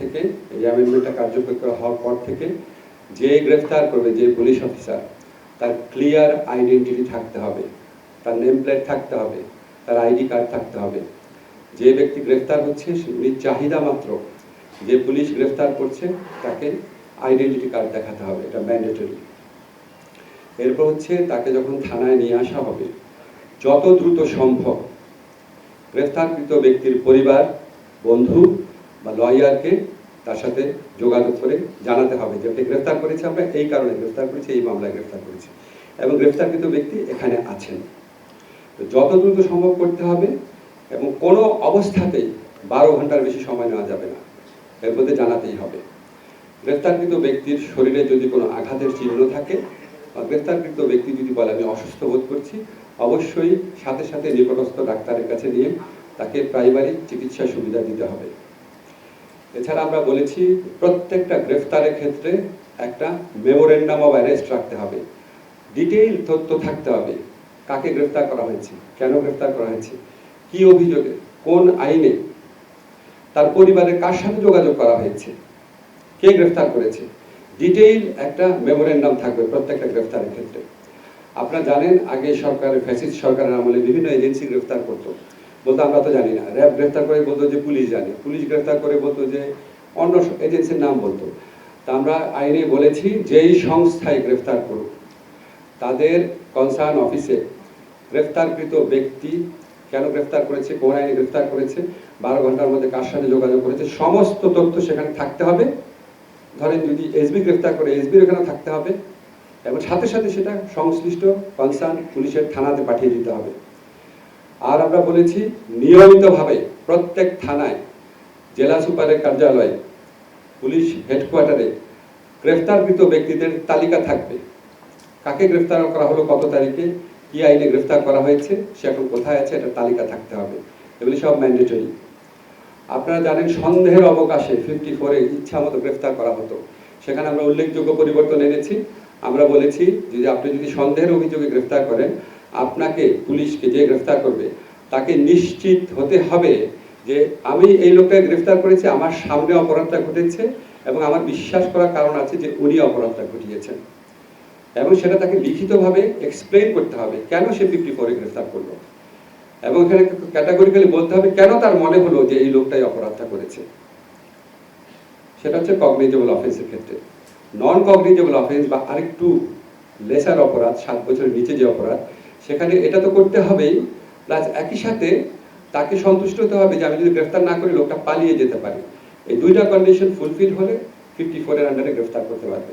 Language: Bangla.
থেকে, এই অ্যামেন্ডমেন্টটা কার্যকর করা হওয়ার পর থেকে যে গ্রেফতার করবে যে পুলিশ অফিসার তার ক্লিয়ার আইডেন্টিটি থাকতে হবে, তার নেম প্লেট থাকতে হবে, তার আইডি কার্ড থাকতে হবে। যে ব্যক্তি গ্রেফতার হচ্ছে উনি চাহিদা মাত্র। যে পুলিশ গ্রেফতার করছে, তাকে আইডেন্টিটি কার্ড দেখাতে হবে, এটা ম্যান্ডেটরি এরপর হচ্ছে, তাকে যখন থানায় নিয়ে আসা হবে, যত দ্রুত সম্ভব, গ্রেফতারকৃত ব্যক্তির পরিবার, বন্ধু বা লয়ারকে তার সাথে যোগাযোগ করে জানাতে হবে যে ওকে গ্রেফতার করেছে, আমরা এই কারণে গ্রেফতার করেছি, এই মামলায় গ্রেফতার করেছি। এবং গ্রেফতারকৃত ব্যক্তি এখানে আছেন। তো যত দ্রুত সম্ভব করতে হবে এবং কোনো অবস্থাতেই বারো ঘণ্টার বেশি সময় নেওয়া যাবে না। এর মধ্যে জানাতেই হবে। গ্রেফতারকৃত ব্যক্তির শরীরে যদি কোনো আঘাতের চিহ্ন থাকে বা গ্রেফতারকৃত ব্যক্তি যদি বলে, আমি অসুস্থ বোধ করছি, অবশ্যই সাথে সাথে নিকটস্থ ডাক্তারের কাছে নিয়ে তাকে প্রাইমারি চিকিৎসা সুবিধা দিতে হবে। এছাড়া আমরা বলেছি প্রত্যেকটা গ্রেফতারের ক্ষেত্রে একটা মেমোরেন্ডাম অফ অ্যারেস্ট রাখতে হবে। ডিটেইল তথ্য থাকতে হবে, কাকে গ্রেফতার করা হয়েছে, কেন গ্রেফতার করা হয়েছে, কি অভিযোগে, কোন আইনে, তার পরিবারের কার সাথে যোগাযোগ করা হয়েছে, কে গ্রেফতার করেছে। ডিটেইল একটা মেমোরেন্ডাম থাকবে প্রত্যেকটা গ্রেফতারের ক্ষেত্রে। আপনারা জানেন, আগে সরকারের ফ্যাসিস্ট সরকারের আমলে বিভিন্ন এজেন্সি গ্রেফতার করতো। বলতো, আমরা তো জানি না। র্যাব গ্রেফতার করে বলতো যে পুলিশ জানে। পুলিশ গ্রেফতার করে বলতো যে অন্য এজেন্সির নাম বলতো। তা আমরা আইনে বলেছি, যেই সংস্থায় গ্রেফতার করুক, তাদের কনসার্ন অফিসে গ্রেফতারকৃত ব্যক্তি কেন গ্রেফতার করেছে, কোন আইনে গ্রেফতার করেছে, বারো ঘণ্টার মধ্যে কার সাথে যোগাযোগ করেছে, সমস্ত তথ্য সেখানে থাকতে হবে। ধরেন যদি এসবি গ্রেফতার করে এসবির ওখানে থাকতে হবে। এবং সাথে সাথে সেটা সংশ্লিষ্ট কনসার্ন পুলিশের থানাতে পাঠিয়ে দিতে হবে। আর আমরা বলেছি নিয়মিতভাবে প্রত্যেক থানায়, জেলা সুপারের কার্যালয়ে, পুলিশ হেডকোয়ার্টারে গ্রেফতারকৃত ব্যক্তিদের তালিকা থাকবে। কাকে গ্রেফতার করা হলো, কত তারিখে, কি আইনে গ্রেফতার করা হয়েছে, সে এখন কোথায় আছে, এটা তালিকা থাকতে হবে। এগুলি সব ম্যান্ডেটরি আপনারা জানেন সন্দেহের অবকাশে ফিফটি ফোরে ইচ্ছা মতো গ্রেফতার করা হতো। সেখানে আমরা উল্লেখযোগ্য পরিবর্তন এনেছি। আমরা বলেছি যে আপনি যদি সন্দেহের অভিযোগে গ্রেফতার করেন আপনাকে পুলিশকে যে গ্রেফতার করবে, তাকে নিশ্চিত হতে হবে যে আমি এই লোকটাকে গ্রেফতার করেছি, আমার সামনে অপরাধটা ঘটেছে এবং আমার বিশ্বাস করার কারণ আছে যে উনি অপরাধটা ঘটিয়েছেন। এবং সেটা তাকে লিখিতভাবে এক্সপ্লেন করতে হবে, কেন সে ফিফটি করে গ্রেফতার করল? এবং এখানে ক্যাটাগরিক্যালি বলতে হবে, কেন তার মনে হলো যে এই লোকটাই অপরাধটা করেছে? সেটা হচ্ছে কগনিজেবল অফেন্সের ক্ষেত্রে। নন কগনিজেবল অফেন্স বা আরেকটু লেসার অপরাধ, সাত বছরের নিচে যে অপরাধ সেখানে এটা তো করতে হবেই প্লাস একই সাথে তাকে সন্তুষ্ট হতে হবে যে আমি যদি গ্রেফতার না করি, লোকটা পালিয়ে যেতে পারি। এই দুইটা কন্ডিশন ফুলফিল হলে ফিফটি ফোরের আন্ডারে গ্রেফতার করতে পারবে।